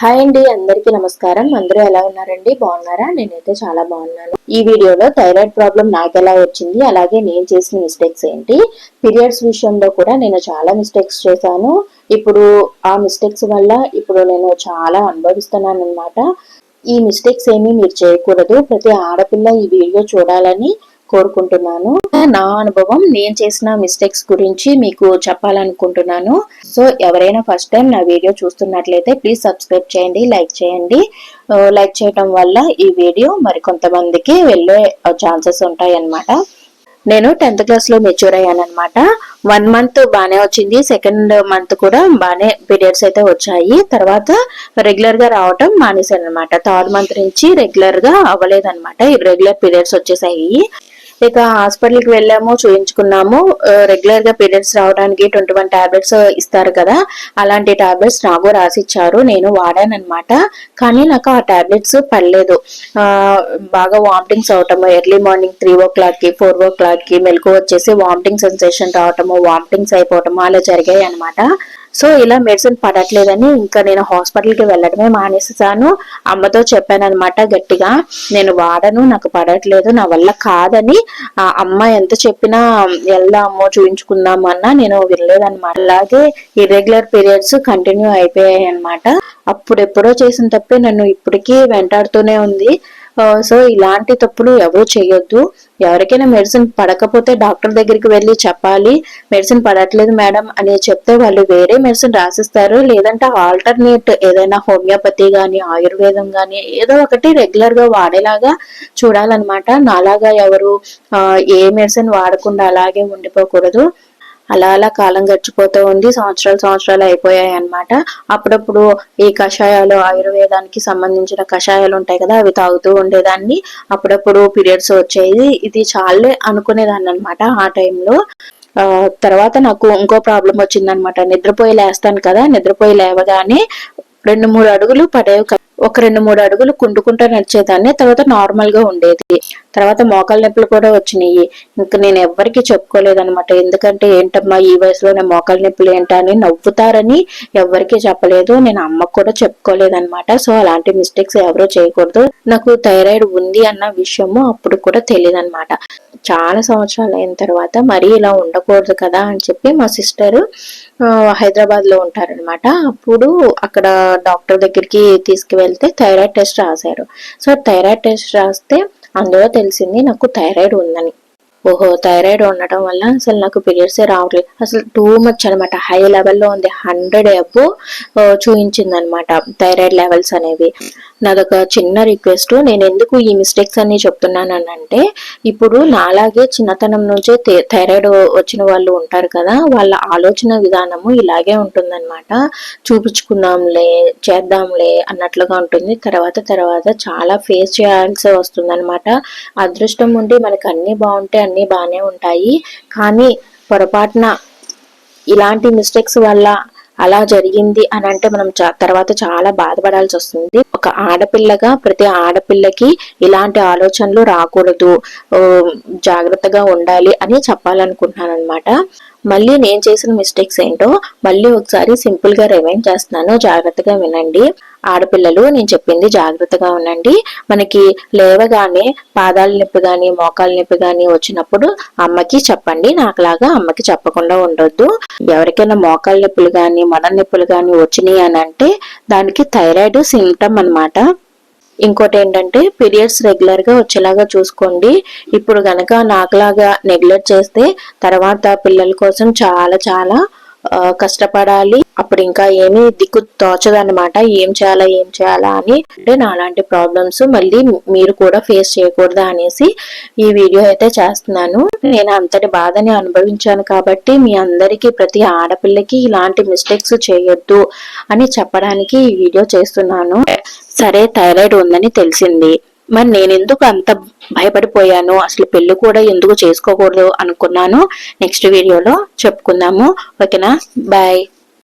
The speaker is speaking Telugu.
హాయ్ అండి అందరికీ నమస్కారం. అందరూ ఎలా ఉన్నారండి? బాగున్నారా? నేనైతే చాలా బాగున్నాను. ఈ వీడియోలో థైరాయిడ్ ప్రాబ్లం నాకు ఎలా వచ్చింది అలాగే నేను చేసిన మిస్టేక్స్ ఏంటి పీరియడ్స్ విషయంలో కూడా నేను చాలా మిస్టేక్స్ చేశాను. ఇప్పుడు ఆ మిస్టేక్స్ వల్ల ఇప్పుడు నేను చాలా అనుభవిస్తున్నాను అనమాట ఈ మిస్టేక్స్ ఏమీ మీరు చేయకూడదు. ప్రతి ఆడపిల్ల ఈ వీడియో చూడాలని కోరుకుంటున్నాను. నా అనుభవం నేను చేసిన మిస్టేక్స్ గురించి మీకు చెప్పాలనుకుంటున్నాను. సో ఎవరైనా ఫస్ట్ టైం నా వీడియో చూస్తున్నట్లయితే ప్లీజ్ సబ్స్క్రైబ్ చేయండి లైక్ చేయండి. లైక్ చేయటం వల్ల ఈ వీడియో మరి కొంతమందికి వెళ్ళే ఛాన్సెస్ ఉంటాయి అన్నమాట నేను టెన్త్ క్లాస్లో మెచ్యూర్ అయ్యాను అనమాట వన్ మంత్ బానే వచ్చింది సెకండ్ మంత్ కూడా బానే పీరియడ్స్ అయితే వచ్చాయి. తర్వాత రెగ్యులర్గా రావటం మానేశాను అనమాట థర్డ్ మంత్ నుంచి రెగ్యులర్గా అవ్వలేదన్నమాట. రెగ్యులర్ పీరియడ్స్ వచ్చేసాయి. ఇక హాస్పిటల్కి వెళ్ళాము చూయించుకున్నాము. రెగ్యులర్గా పీరియడ్స్ రావడానికి ట్వంటీ వన్ టాబ్లెట్స్ ఇస్తారు కదా అలాంటి టాబ్లెట్స్ నాకు రాసిచ్చారు నేను వాడాను అనమాట కానీ నాకు ఆ టాబ్లెట్స్ పడలేదు. బాగా వామిటింగ్స్ అవటము ఎర్లీ మార్నింగ్ త్రీ ఓ క్లాక్కి ఫోర్ ఓ క్లాక్కి మెలకు వచ్చేసి వామిటింగ్ సెన్సేషన్ రావటము వామిటింగ్స్ అయిపోవటము అలా జరిగాయి అనమాట సో ఇలా మెడిసిన్ పడట్లేదని ఇంకా నేను హాస్పిటల్కి వెళ్ళడమే మానేసాను అమ్మతో చెప్పాను అనమాట గట్టిగా నేను వాడను నాకు పడట్లేదు నా వల్ల కాదని ఆ అమ్మ ఎంత చెప్పినా వెళ్దామో చూపించుకుందాము అన్నా నేను వినలేదన్నమాట. అలాగే ఇర్రెగ్యులర్ పీరియడ్స్ కంటిన్యూ అయిపోయాయి అనమాట అప్పుడెప్పుడో చేసిన తప్పే నన్ను ఇప్పటికీ వెంటాడుతూనే ఉంది. సో ఇలాంటి తప్పులు ఎవరు చేయొద్దు. ఎవరికైనా మెడిసిన్ పడకపోతే డాక్టర్ దగ్గరికి వెళ్ళి చెప్పాలి. మెడిసిన్ పడట్లేదు మేడం అని చెప్తే వాళ్ళు వేరే మెడిసిన్ రాసిస్తారు. లేదంటే ఆల్టర్నేట్ ఏదైనా హోమియోపతి కానీ ఆయుర్వేదం కానీ ఏదో ఒకటి రెగ్యులర్గా వాడేలాగా చూడాలన్నమాట. నాలాగా ఎవరు ఏ మెడిసిన్ వాడకుండా అలాగే ఉండిపోకూడదు. అలా అలా కాలం గడిచిపోతూ ఉంది. సంవత్సరాలు సంవత్సరాలు అయిపోయాయి అనమాట అప్పుడప్పుడు ఈ కషాయాలు ఆయుర్వేదానికి సంబంధించిన కషాయాలు ఉంటాయి కదా అవి తాగుతూ ఉండేదాన్ని. అప్పుడప్పుడు పీరియడ్స్ వచ్చేది. ఇది చాలే అనుకునేదాన్ని అనమాట ఆ టైంలో. తర్వాత నాకు ఇంకో ప్రాబ్లం వచ్చిందనమాట నిద్రపోయి లేస్తాను కదా నిద్రపోయి లేవగానే రెండు మూడు అడుగులు పడేవి ఒక రెండు మూడు అడుగులు కుంటుకుంటూ నడిచేదాన్ని తర్వాత నార్మల్గా ఉండేది. తర్వాత మోకాళ్ళ నొప్పులు కూడా వచ్చినాయి. ఇంకా నేను ఎవ్వరికి చెప్పుకోలేదనమాట ఎందుకంటే ఏంటమ్మా ఈ వయసులోనే మోకాల నొప్పులు ఏంటా అని నవ్వుతారని ఎవ్వరికి చెప్పలేదు. నేను అమ్మకు కూడా చెప్పుకోలేదనమాట సో అలాంటి మిస్టేక్స్ ఎవరూ చేయకూడదు. నాకు థైరాయిడ్ ఉంది అన్న విషయము అప్పుడు కూడా తెలియదు అనమాట చాలా సంవత్సరాలు అయిన తర్వాత మరీ ఇలా ఉండకూడదు కదా అని చెప్పి మా సిస్టర్ హైదరాబాద్లో ఉంటారనమాట అప్పుడు అక్కడ డాక్టర్ దగ్గరికి తీసుకువెళ్తే థైరాయిడ్ టెస్ట్ రాశారు. సో థైరాయిడ్ టెస్ట్ రాస్తే అందులో తెలిసింది నాకు థైరాయిడ్ ఉందని. ఓహో థైరాయిడ్ ఉండటం వల్ల అసలు నాకు పీరియడ్స్ రావట్లేదు. అసలు టూ మచ్ అనమాట హై లెవెల్లో ఉంది. హండ్రెడ్ అబో చూపించింది అనమాట థైరాయిడ్ లెవెల్స్ అనేవి. నాదొక చిన్న రిక్వెస్ట్ నేను ఎందుకు ఈ మిస్టేక్స్ అన్ని చెప్తున్నాను అంటే ఇప్పుడు నాలాగే చిన్నతనం నుంచే థైరాయిడ్ వచ్చిన వాళ్ళు ఉంటారు కదా వాళ్ళ ఆలోచన విధానము ఇలాగే ఉంటుందన్నమాట. చూపించుకుందాంలే చేద్దాంలే అన్నట్లుగా ఉంటుంది. తర్వాత తర్వాత చాలా ఫేస్ చేయాల్సి వస్తుందన్నమాట. అదృష్టం ఉండి మనకి అన్నీ బాగుంటే అన్నీ బాగానే ఉంటాయి. కానీ పొరపాటున ఇలాంటి మిస్టేక్స్ వల్ల అలా జరిగింది అని అంటే మనం తర్వాత చాలా బాధపడాల్సి వస్తుంది. ఒక ఆడపిల్లగా ప్రతి ఆడపిల్లకి ఇలాంటి ఆలోచనలు రాకూడదు. జాగ్రత్తగా ఉండాలి అని చెప్పాలనుకుంటున్నాను అనమాట మళ్ళీ నేను చేసిన మిస్టేక్స్ ఏంటో మళ్ళీ ఒకసారి సింపుల్గా రిమైండ్ చేస్తున్నాను. జాగ్రత్తగా వినండి. ఆడపిల్లలు నేను చెప్పింది జాగ్రత్తగా ఉండండి. మనకి లేవగానే పాదాల నొప్పి కానీ మోకాల నొప్పి కానీ వచ్చినప్పుడు అమ్మకి చెప్పండి. నాకులాగా అమ్మకి చెప్పకుండా ఉండొద్దు. ఎవరికైనా మోకాల నొప్పులు కానీ మడ నొప్పులు కానీ వచ్చినాయి అని అంటే దానికి థైరాయిడ్ సిమ్టమ్ అనమాట ఇంకోటి ఏంటంటే పీరియడ్స్ రెగ్యులర్గా వచ్చేలాగా చూసుకోండి. ఇప్పుడు కనుక నాకులాగా నెగ్లెక్ట్ చేస్తే తర్వాత పిల్లల కోసం చాలా చాలా కష్టపడాలి. అప్పుడు ఇంకా ఏమీ దిక్కు తోచదనమాట ఏం చేయాలా ఏం చేయాలా అని. అంటే నాలాంటి ప్రాబ్లమ్స్ మళ్ళీ మీరు కూడా ఫేస్ చేయకూడదా అనేసి ఈ వీడియో అయితే చేస్తున్నాను. నేను అంతటి బాధని అనుభవించాను కాబట్టి మీ అందరికీ ప్రతి ఆడపిల్లకి ఇలాంటి మిస్టేక్స్ చేయొద్దు అని చెప్పడానికి ఈ వీడియో చేస్తున్నాను. సరే థైరాయిడ్ ఉందని తెలిసింది. మరి నేను ఎందుకు అంత భయపడిపోయాను? అసలు పెళ్ళి కూడా ఎందుకు చేసుకోకూడదు అనుకున్నాను. నెక్స్ట్ వీడియోలో చెప్పుకుందాము. ఓకేనా? బాయ్